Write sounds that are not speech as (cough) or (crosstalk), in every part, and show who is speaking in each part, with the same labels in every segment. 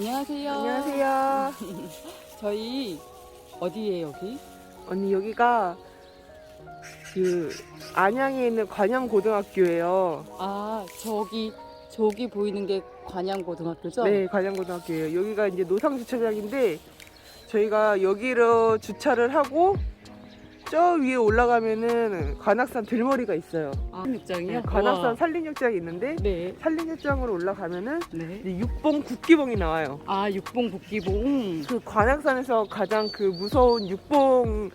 Speaker 1: 안녕하세요.
Speaker 2: 안녕하세요. (laughs)
Speaker 1: 저희 어디에 여기?
Speaker 2: 언니 여기가 그 안양에 있는 관양고등학교예요.
Speaker 1: 아 저기 저기 보이는 게 관양고등학교죠?
Speaker 2: 네, 관양고등학교예요. 여기가 이제 노상 주차장인데 저희가 여기로 주차를 하고 저 위에 올라가면은 관악산 들머리가 있어요.
Speaker 1: 아, 육장이요?
Speaker 2: 네, 관악산 산림욕장이 있는데
Speaker 1: 네.
Speaker 2: 산림욕장으로 올라가면은
Speaker 1: 네.
Speaker 2: 이제 육봉 국기봉이 나와요.
Speaker 1: 아 육봉 북기봉.
Speaker 2: 그 관악산에서 가장 그 무서운 육봉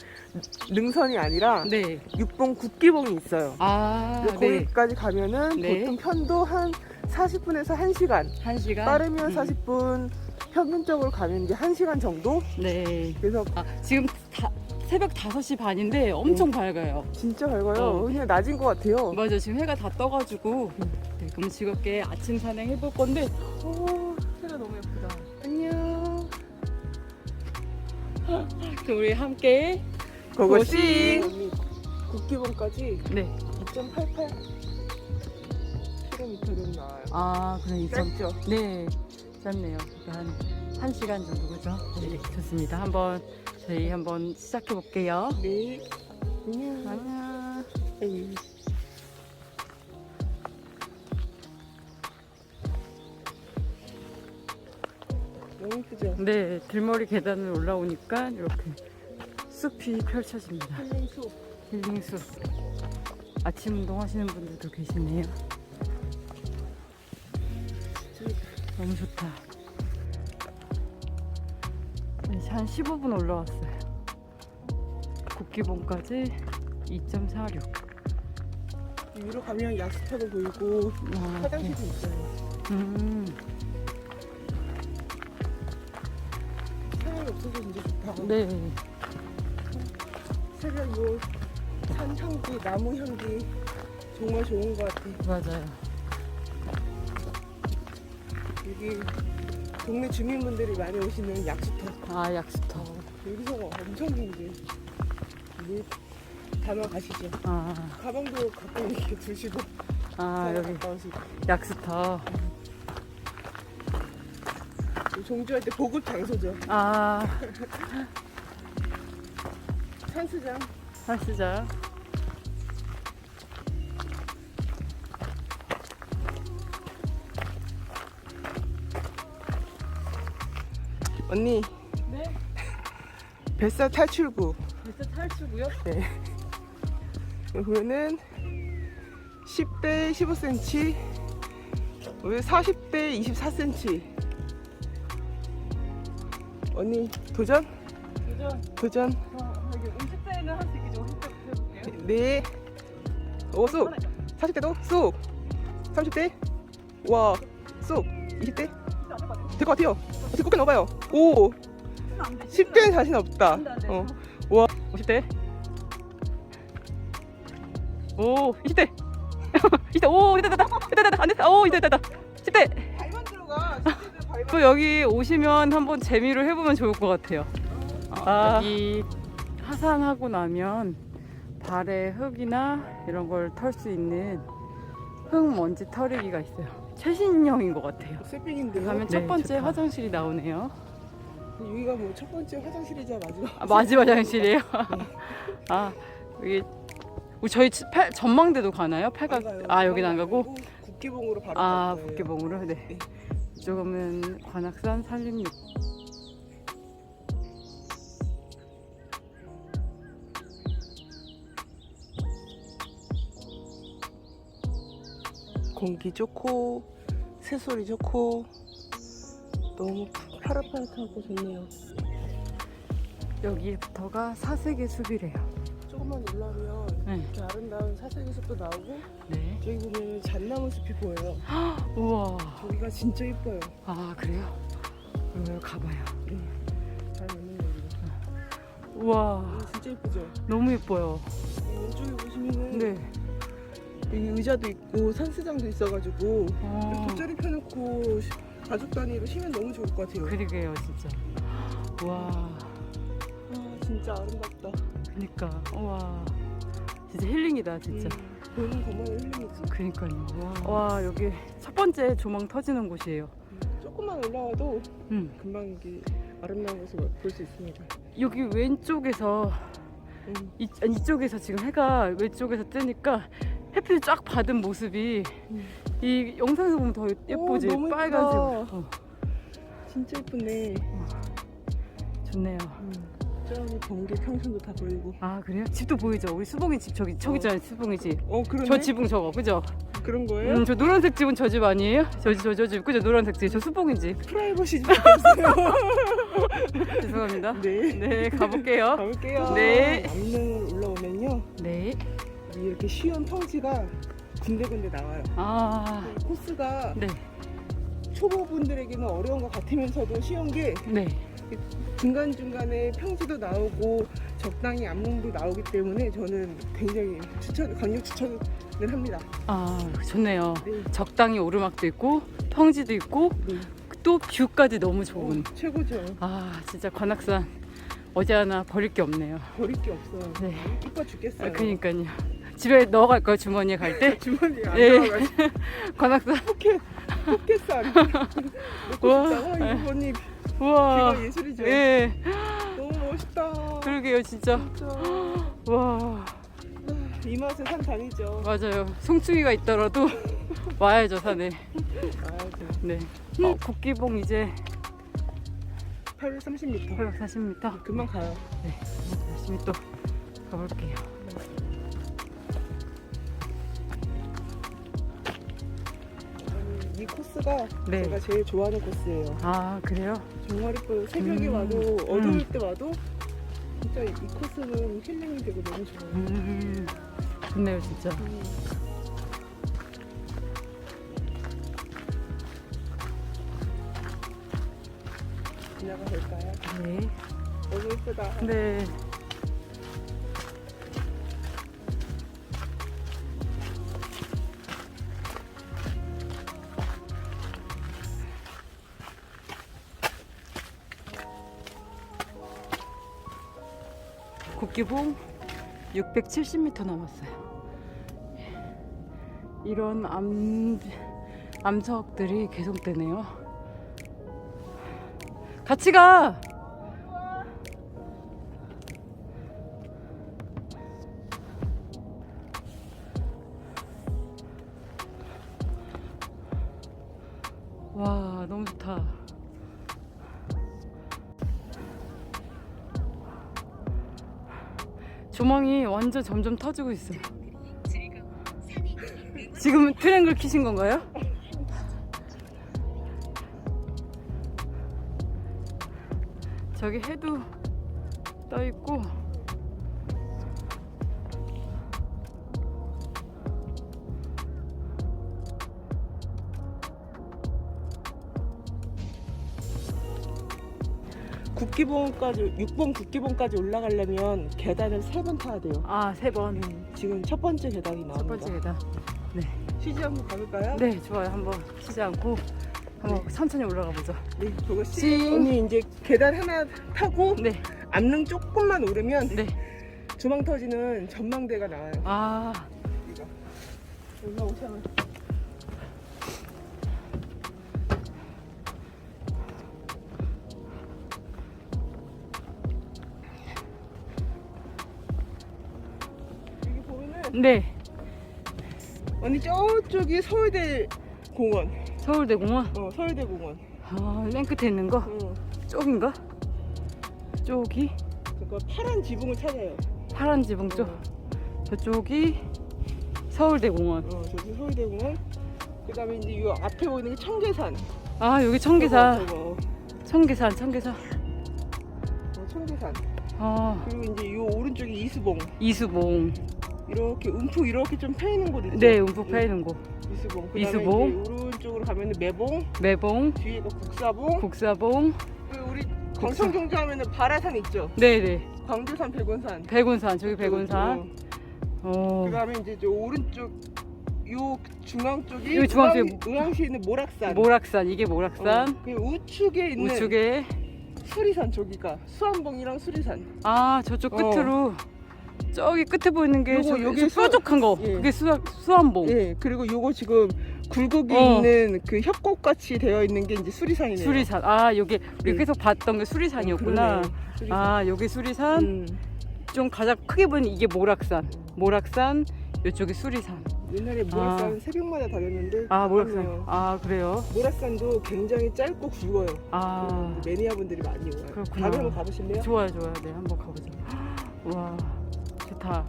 Speaker 2: 능선이 아니라
Speaker 1: 네.
Speaker 2: 육봉 국기봉이 있어요.
Speaker 1: 아
Speaker 2: 근데
Speaker 1: 네.
Speaker 2: 거기까지 가면은
Speaker 1: 네.
Speaker 2: 보통 편도 한 40분에서 1시간
Speaker 1: 한 시간.
Speaker 2: 빠르면
Speaker 1: 음.
Speaker 2: 40분 평균적으로 가면 이제 1시간 정도
Speaker 1: 네.
Speaker 2: 그래서
Speaker 1: 아 지금 다, 새벽 5시 반인데 엄청 밝아요.
Speaker 2: 진짜 밝아요
Speaker 1: 어.
Speaker 2: 그냥 낮인 것 같아요
Speaker 1: 맞아 지금 해가 다 떠가지고 네, 그럼 즐겁게 아침 산행 해볼 건데
Speaker 2: 오 해가 너무 예쁘다 안녕
Speaker 1: 그럼 우리 함께
Speaker 2: 고고싱 언니 국기봉까지
Speaker 1: 네.
Speaker 2: 2.88 km 정도 나와요
Speaker 1: 아 이점
Speaker 2: 짧죠?
Speaker 1: 네, 짧네요. 한, 한 시간 정도, 그죠? 네, 좋습니다. 한번, 저희 한번 시작해 볼게요.
Speaker 2: 네 안녕
Speaker 1: 안녕.
Speaker 2: 에이. 너무 예쁘죠?
Speaker 1: 네, 들머리 계단을 올라오니까 이렇게 숲이 펼쳐집니다.
Speaker 2: 힐링수
Speaker 1: 힐링 숲. 아침 운동 하시는 분들도 계시네요. 너무 좋다. 네, 한 15분 올라왔어요. 국기봉까지 2.46.
Speaker 2: 위로 가면 약수터도 보이고
Speaker 1: 와,
Speaker 2: 화장실도 있어요.
Speaker 1: 음,
Speaker 2: 사람이 없어서 진짜 좋다.
Speaker 1: 네.
Speaker 2: 새벽 뭐산 향기, 나무 향기 정말 좋은 것 같아.
Speaker 1: 맞아요.
Speaker 2: 여기 동네 주민분들이 많이 오시는 약수터.
Speaker 1: 아, 약수터.
Speaker 2: 여기서 엄청 좋은데 물 담아 가시죠.
Speaker 1: 아,
Speaker 2: 가방도 가끔 이렇게 두시고 아잘
Speaker 1: 여기
Speaker 2: 가까우시고
Speaker 1: 약수터.
Speaker 2: 종주할 때 보급 장소죠.
Speaker 1: 아, (laughs)
Speaker 2: 산수장.
Speaker 1: 하시죠.
Speaker 2: 언니
Speaker 1: 네. (laughs)
Speaker 2: 뱃살 탈출구.
Speaker 1: 벌써 탈출구요?
Speaker 2: 네. 보면은 10대 15cm, 왜 40대 24cm. 언니 도전?
Speaker 1: 도전.
Speaker 2: 도전.
Speaker 1: 어, 여기 50대는 할 수? 50대부터 해볼게요.
Speaker 2: 네. 오 쑥. 40대도 쑥. 30대. 와 쑥. 20대. 될 것 같아요. 어떻게 꼭 넣어봐요. 오. 10대는 자신 없다. 어. 와. 50대. 오, 20대. 20대. (laughs) 오, 됐다, 됐다. 됐다, 됐다. 안 됐다. 오, 됐다, 됐다. 10대. 발만 들어가. 10대들 발만.
Speaker 1: 또 여기 오시면 한번 재미로 해보면 좋을 것 같아요.
Speaker 2: 아.
Speaker 1: 여기 하산하고 나면 발에 흙이나 이런 걸 털 수 있는 흙 먼지 털이기가 있어요. 최신형인 것 같아요.
Speaker 2: 쇠빙인데.
Speaker 1: 가면 첫 번째 화장실이 나오네요.
Speaker 2: 여기가 뭐 첫 번째 화장실이자 마지막.
Speaker 1: 아, 마지 화장실이에요. (laughs) 아 여기 우리 저희 치- 팔, 전망대도 가나요? 팔각
Speaker 2: 안 가요.
Speaker 1: 아 여기는 안 가고
Speaker 2: 국기봉으로 바로
Speaker 1: 아
Speaker 2: 갈 거예요.
Speaker 1: 북계봉으로 네.
Speaker 2: 네.
Speaker 1: 이쪽은 관악산 산림육.
Speaker 2: 공기 좋고 새소리 좋고 너무 파릇파릇하고 좋네요.
Speaker 1: 여기부터가 사색의 숲이래요.
Speaker 2: 조금만 올라오면
Speaker 1: 네.
Speaker 2: 이렇게 아름다운 사색의 숲도 나오고
Speaker 1: 네.
Speaker 2: 저기 보면 잣나무 숲이 보여요. (gasps)
Speaker 1: 우와.
Speaker 2: 저기가 진짜 예뻐요.
Speaker 1: 아 그래요? 그럼 가봐요.
Speaker 2: 네. 잘 맞는 여기가.
Speaker 1: 우와.
Speaker 2: 진짜 예쁘죠?
Speaker 1: 너무 예뻐요.
Speaker 2: 이 왼쪽에 보시면은
Speaker 1: 네.
Speaker 2: 여기 의자도 있고 산수장도 있어가지고
Speaker 1: 어,
Speaker 2: 돗자리 펴놓고 시- 가족 단위로 쉬면 너무 좋을 것 같아요.
Speaker 1: 그러게요 진짜. 우와.
Speaker 2: 아 진짜 아름답다.
Speaker 1: 그니까. 우와. 진짜 힐링이다 진짜.
Speaker 2: 음, 보는 것만 힐링이지.
Speaker 1: 그니까요. 와. 와 여기 첫 번째 조망 터지는 곳이에요.
Speaker 2: 음, 조금만 올라와도
Speaker 1: 음.
Speaker 2: 금방 이게 아름다운 것을 볼 수 있습니다.
Speaker 1: 여기 왼쪽에서
Speaker 2: 음.
Speaker 1: 이, 아니, 이쪽에서 지금 해가 왼쪽에서 뜨니까 햇빛 쫙 받은 모습이
Speaker 2: 음.
Speaker 1: 이 영상에서 보면 더 예쁘지
Speaker 2: 오, 너무 예쁘다.
Speaker 1: 빨간색 어,
Speaker 2: 진짜 예쁘네.
Speaker 1: 좋네요
Speaker 2: 음. 저기 경계 평선도 다 보이고.
Speaker 1: 아 그래요? 집도 보이죠? 우리 수봉이 집 저기 저기
Speaker 2: 어.
Speaker 1: 있잖아요 수봉이 집
Speaker 2: 어 그러네.
Speaker 1: 저 지붕 저거 그죠?
Speaker 2: 그런 거예요?
Speaker 1: 음, 저 노란색 집은 저 집 아니에요? 저집저 집 그죠? 노란색 집저 수봉이 집
Speaker 2: 프라이버시 좀 없어요. (laughs)
Speaker 1: 죄송합니다
Speaker 2: 네.
Speaker 1: 네 가볼게요
Speaker 2: 가볼게요.
Speaker 1: 네.
Speaker 2: 남릉을 올라오면요,
Speaker 1: 네
Speaker 2: 이렇게 쉬운 평지가 군데군데 나와요.
Speaker 1: 아,
Speaker 2: 이 코스가
Speaker 1: 네,
Speaker 2: 초보분들에게는 어려운 것 같으면서도 쉬운 게
Speaker 1: 네.
Speaker 2: 중간중간에 평지도 나오고 적당히 암릉도 나오기 때문에 저는 굉장히 추천, 강력 추천을 합니다.
Speaker 1: 아, 좋네요.
Speaker 2: 네.
Speaker 1: 적당히 오르막도 있고, 평지도 있고,
Speaker 2: 네.
Speaker 1: 또 뷰까지 너무 좋은.
Speaker 2: 어, 최고죠.
Speaker 1: 아, 진짜 관악산 어디 하나 버릴 게 없네요.
Speaker 2: 버릴 게 없어요.
Speaker 1: 네.
Speaker 2: 이뻐 죽겠어요.
Speaker 1: 아, 그니까요. 집에 넣어갈 거예요, 주머니에 갈 때? (laughs)
Speaker 2: 주머니에 안
Speaker 1: 예.
Speaker 2: 들어가가지고 (laughs)
Speaker 1: 관악산.
Speaker 2: 포켓산 놓고
Speaker 1: 와.
Speaker 2: 싶다. 와, 보니
Speaker 1: 우와.
Speaker 2: 귀가 예술이죠.
Speaker 1: 예,
Speaker 2: 너무 멋있다.
Speaker 1: 그러게요, 진짜.
Speaker 2: 진짜 (gasps)
Speaker 1: 와,
Speaker 2: 이 맛에 산 다니죠.
Speaker 1: 맞아요. 송충이가 있더라도 (laughs) 와야죠, 산에.
Speaker 2: 아,
Speaker 1: 네. 어, 국기봉 이제
Speaker 2: 830m.
Speaker 1: 840m.
Speaker 2: 금방 가요.
Speaker 1: 네, 열심히 또 가볼게요.
Speaker 2: 코스가
Speaker 1: 네.
Speaker 2: 제가 제일 좋아하는 코스예요.
Speaker 1: 아, 그래요?
Speaker 2: 정말 이뻐요. 새벽에
Speaker 1: 음.
Speaker 2: 와도 어두울 때 와도 진짜 이 코스는 힐링이 되고 너무 좋아요.
Speaker 1: 음, 좋네요, 진짜.
Speaker 2: 음. 지나가 볼까요?
Speaker 1: 네.
Speaker 2: 너무 예쁘다.
Speaker 1: 네. 국기봉 670m 남았어요. 이런 암, 암석들이 계속되네요. 같이 가! 와 너무 좋다 조망이 완전 점점 터지고 있어요 지금 트랭글 키신 건가요? 저기 해도 떠 있고
Speaker 2: 국기봉까지 6번 국기봉까지 올라가려면 계단을 세 번 타야 돼요.
Speaker 1: 아 세 번
Speaker 2: 지금 첫 번째 계단이
Speaker 1: 첫
Speaker 2: 나옵니다.
Speaker 1: 번째 계단
Speaker 2: 쉬지 않고 가볼까요?
Speaker 1: 네 좋아요 한번 쉬지 않고 한번 천천히 올라가 보죠
Speaker 2: 네, 그거 씨.
Speaker 1: 찡.
Speaker 2: 언니 이제 계단 하나 타고
Speaker 1: 네
Speaker 2: 암릉 조금만 오르면
Speaker 1: 네.
Speaker 2: 주망 터지는 전망대가 나와요.
Speaker 1: 아,
Speaker 2: 여기가. 올라오셔요.
Speaker 1: 네.
Speaker 2: 언니 저쪽이 서울대 공원.
Speaker 1: 서울대 공원.
Speaker 2: 어, 서울대 공원.
Speaker 1: 아, 맨 끝에 있는 거?
Speaker 2: 응.
Speaker 1: 쪽인가? 쪽이?
Speaker 2: 그거 파란 지붕을 찾아요.
Speaker 1: 파란 지붕 쪽.
Speaker 2: 어,
Speaker 1: 저쪽이 서울대 공원.
Speaker 2: 어, 저기 서울대 공원. 그다음에 이제 이 앞에 보이는 게 청계산.
Speaker 1: 아, 여기 청계산.
Speaker 2: 저거, 저거.
Speaker 1: 청계산, 청계산.
Speaker 2: 어, 청계산.
Speaker 1: 아,
Speaker 2: 그리고 이제 이 오른쪽이 이수봉.
Speaker 1: 이수봉.
Speaker 2: 이렇게 움푹 이렇게 좀패 있는 곳 있죠.
Speaker 1: 네, 움푹 패이는 곳.
Speaker 2: 이수봉. 그다음에
Speaker 1: 이수봉.
Speaker 2: 이제 오른쪽으로 가면은 매봉.
Speaker 1: 매봉,
Speaker 2: 뒤에가 국사봉.
Speaker 1: 국사봉.
Speaker 2: 그리고 우리 광천 경주 하면은 바라산 있죠.
Speaker 1: 네네.
Speaker 2: 광주산, 백운산.
Speaker 1: 백운산, 저기 백운산. 어,
Speaker 2: 그다음에 이제 저 오른쪽 요 중앙 쪽이
Speaker 1: 여기 중앙 쪽에
Speaker 2: 의왕시에 있는 모락산.
Speaker 1: 모락산, 이게 모락산.
Speaker 2: 어, 그 우측에 있는
Speaker 1: 우측에.
Speaker 2: 수리산 저기가 수암봉이랑 수리산.
Speaker 1: 아, 저쪽
Speaker 2: 어.
Speaker 1: 끝으로. 저기 끝에 보이는 게
Speaker 2: 요거,
Speaker 1: 저,
Speaker 2: 요게
Speaker 1: 저
Speaker 2: 수-
Speaker 1: 뾰족한 거.
Speaker 2: 예.
Speaker 1: 그게 수, 수암봉.
Speaker 2: 예. 그리고 요거 지금 굴곡이
Speaker 1: 어.
Speaker 2: 있는 그 협곡 같이 되어 있는 게 이제 수리산이네요.
Speaker 1: 수리산. 아, 여기 우리
Speaker 2: 네.
Speaker 1: 계속 봤던 게 수리산이었구나.
Speaker 2: 그러네. 수리산.
Speaker 1: 아, 여기 수리산.
Speaker 2: 음.
Speaker 1: 좀 가장 크게 보면 이게 모락산. 모락산, 이쪽이 수리산.
Speaker 2: 옛날에 모락산
Speaker 1: 아.
Speaker 2: 새벽마다 다녔는데
Speaker 1: 아, 모락산.
Speaker 2: 가깝네요.
Speaker 1: 아, 그래요?
Speaker 2: 모락산도 굉장히 짧고 굵어요.
Speaker 1: 아,
Speaker 2: 매니아분들이 많이 와요.
Speaker 1: 그렇구나.
Speaker 2: 다음에 한번 가보실래요?
Speaker 1: 좋아요, 좋아요. 네, 한번 가보자. (gasps) 와, 좋다.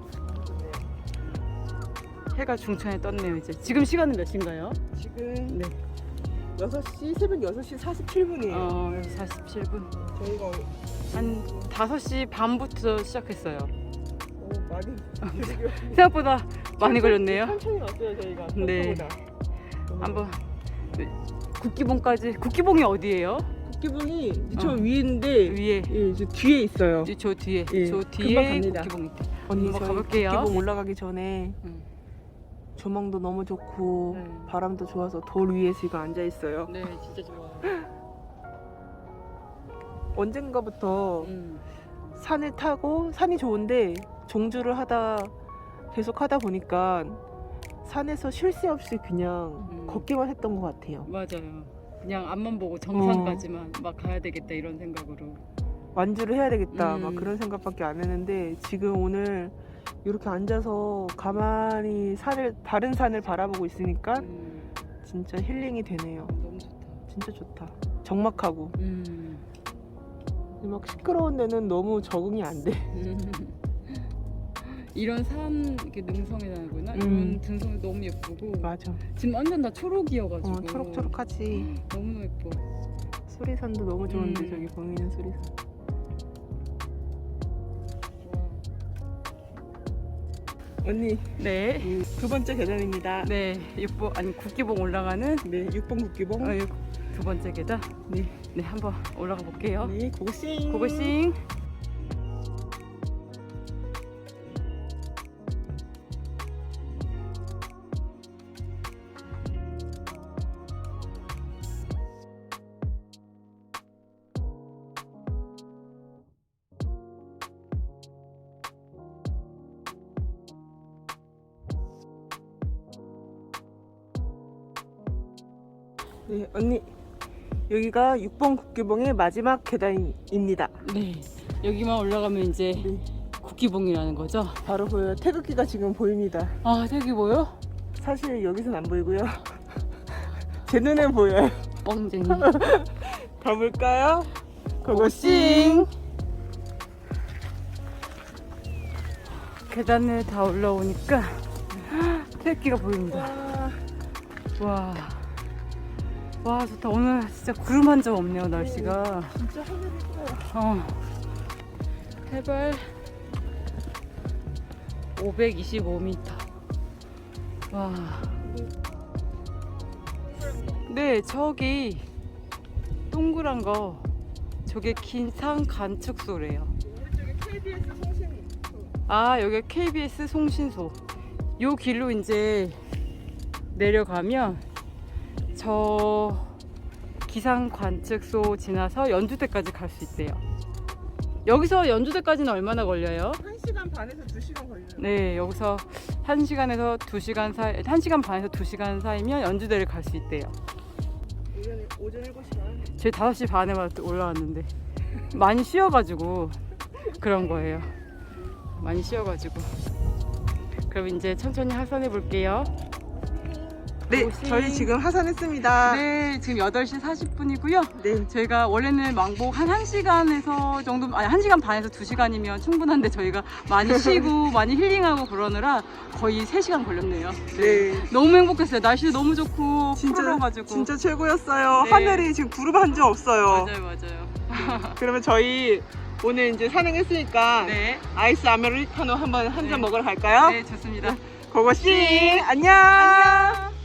Speaker 1: 해가 중천에 떴네요, 이제. 지금 시간은 몇 시인가요?
Speaker 2: 지금
Speaker 1: 네.
Speaker 2: 6시, 새벽 6시 47분이에요.
Speaker 1: 어, 47분.
Speaker 2: 저희가
Speaker 1: 한 5시 반부터 시작했어요.
Speaker 2: 어, 많이 (laughs)
Speaker 1: 생각보다 많이 걸렸네요.
Speaker 2: 천천히 왔어요, 저희가.
Speaker 1: 네.
Speaker 2: 평소보다.
Speaker 1: 한번 네, 국기봉까지. 국기봉이 어디예요?
Speaker 2: 국기봉이 저
Speaker 1: 어.
Speaker 2: 위인데
Speaker 1: 위에.
Speaker 2: 예, 저 뒤에 있어요.
Speaker 1: 이- 저 뒤에.
Speaker 2: 예,
Speaker 1: 저
Speaker 2: 금방
Speaker 1: 뒤에
Speaker 2: 갑니다.
Speaker 1: 국기봉 있대.
Speaker 2: 언니
Speaker 1: 한번
Speaker 2: 저희
Speaker 1: 가볼게요.
Speaker 2: 국기봉 올라가기 전에
Speaker 1: 음.
Speaker 2: 조망도 너무 좋고
Speaker 1: 네.
Speaker 2: 바람도 좋아서 돌 위에 지금 앉아 있어요.
Speaker 1: 네, 진짜 좋아요. (laughs)
Speaker 2: 언젠가부터
Speaker 1: 음.
Speaker 2: 산을 타고 산이 좋은데 종주를 하다 계속 하다 보니까 산에서 쉴 새 없이 그냥
Speaker 1: 음.
Speaker 2: 걷기만 했던 것 같아요.
Speaker 1: 맞아요. 그냥 앞만 보고 정상까지만 막 가야 되겠다 이런 생각으로.
Speaker 2: 완주를 해야 되겠다
Speaker 1: 음.
Speaker 2: 막 그런 생각밖에 안 했는데 지금 오늘 이렇게 앉아서 가만히 산을 다른 산을 바라보고 있으니까
Speaker 1: 음,
Speaker 2: 진짜 힐링이 되네요.
Speaker 1: 너무 좋다.
Speaker 2: 진짜 좋다. 적막하고
Speaker 1: 음.
Speaker 2: 막 시끄러운 데는 너무 적응이 안 돼.
Speaker 1: 이런 산 이렇게 능성이라는구나.
Speaker 2: 음.
Speaker 1: 이런 등성이 너무 예쁘고
Speaker 2: 맞아.
Speaker 1: 지금 완전 다 초록이어가지고
Speaker 2: 어, 초록초록하지. (gasps)
Speaker 1: 너무 예뻐.
Speaker 2: 수리산도 너무 좋은데
Speaker 1: 음.
Speaker 2: 저기 보이는 수리산. 언니
Speaker 1: 네,
Speaker 2: 이두 번째 계단입니다.
Speaker 1: 네, 육보 아니 국기봉 올라가는
Speaker 2: 네, 6번 국기봉.
Speaker 1: 어, 육- 두 번째 계단.
Speaker 2: 네.
Speaker 1: 네, 한번 올라가 볼게요.
Speaker 2: 네, 고고싱.
Speaker 1: 고고싱.
Speaker 2: 네, 언니. 여기가 6번 국기봉의 마지막 계단입니다.
Speaker 1: 네, 여기만 올라가면 이제
Speaker 2: 네.
Speaker 1: 국기봉이라는 거죠.
Speaker 2: 바로 보여요. 태극기가 지금 보입니다.
Speaker 1: 아, 저기 뭐요?
Speaker 2: 사실 여기선 안 보이고요. (laughs) 제 눈엔 보여요.
Speaker 1: 뻥쟁이.
Speaker 2: 가볼까요? (laughs) 고고싱.
Speaker 1: 계단을 다 올라오니까 (gasps) 태극기가 보입니다.
Speaker 2: 와,
Speaker 1: 와. 와, 좋다. 오늘 진짜 구름 한 점 없네요, 날씨가.
Speaker 2: 진짜 하늘이.
Speaker 1: 어. 해발 525m. 와. 네, 저기 동그란 거 저게 긴산
Speaker 2: KBS 송신.
Speaker 1: 아, 여기 KBS 송신소. 요 길로 이제 내려가면 저 기상 관측소 지나서 연주대까지 갈 수 있대요. 여기서 연주대까지는 얼마나 걸려요?
Speaker 2: 1시간 반에서 2시간 걸려요.
Speaker 1: 네, 여기서 1시간에서 2시간 사이, 1시간 반에서 2시간 사이면 연주대를 갈 수 있대요.
Speaker 2: 오전, 오전 7시간.
Speaker 1: 저희 5시 반에 올라왔는데 많이 쉬어가지고 그런 거예요. 많이 쉬어가지고. 그럼 이제 천천히 하산해 볼게요.
Speaker 2: 네,
Speaker 1: 고고싱.
Speaker 2: 저희 지금 하산했습니다.
Speaker 1: 네, 지금 8시 40분이고요.
Speaker 2: 네.
Speaker 1: 저희가 원래는 왕복 한 1시간에서 정도, 아니 1시간 반에서 2시간이면 충분한데 저희가 많이 (laughs) 쉬고 많이 힐링하고 그러느라 거의 3시간 걸렸네요.
Speaker 2: 네.
Speaker 1: 너무 행복했어요. 날씨도 너무 좋고
Speaker 2: 진짜
Speaker 1: 푸르러가지고.
Speaker 2: 진짜 최고였어요.
Speaker 1: 네.
Speaker 2: 하늘이 지금 구름 한점 없어요.
Speaker 1: 맞아요, 맞아요.
Speaker 2: 그러면 저희 오늘 이제 산행했으니까
Speaker 1: 네,
Speaker 2: 아이스 아메리카노 한번 한
Speaker 1: 네.
Speaker 2: 잔 먹으러 갈까요?
Speaker 1: 네, 좋습니다.
Speaker 2: 고고싱 안녕.
Speaker 1: 안녕.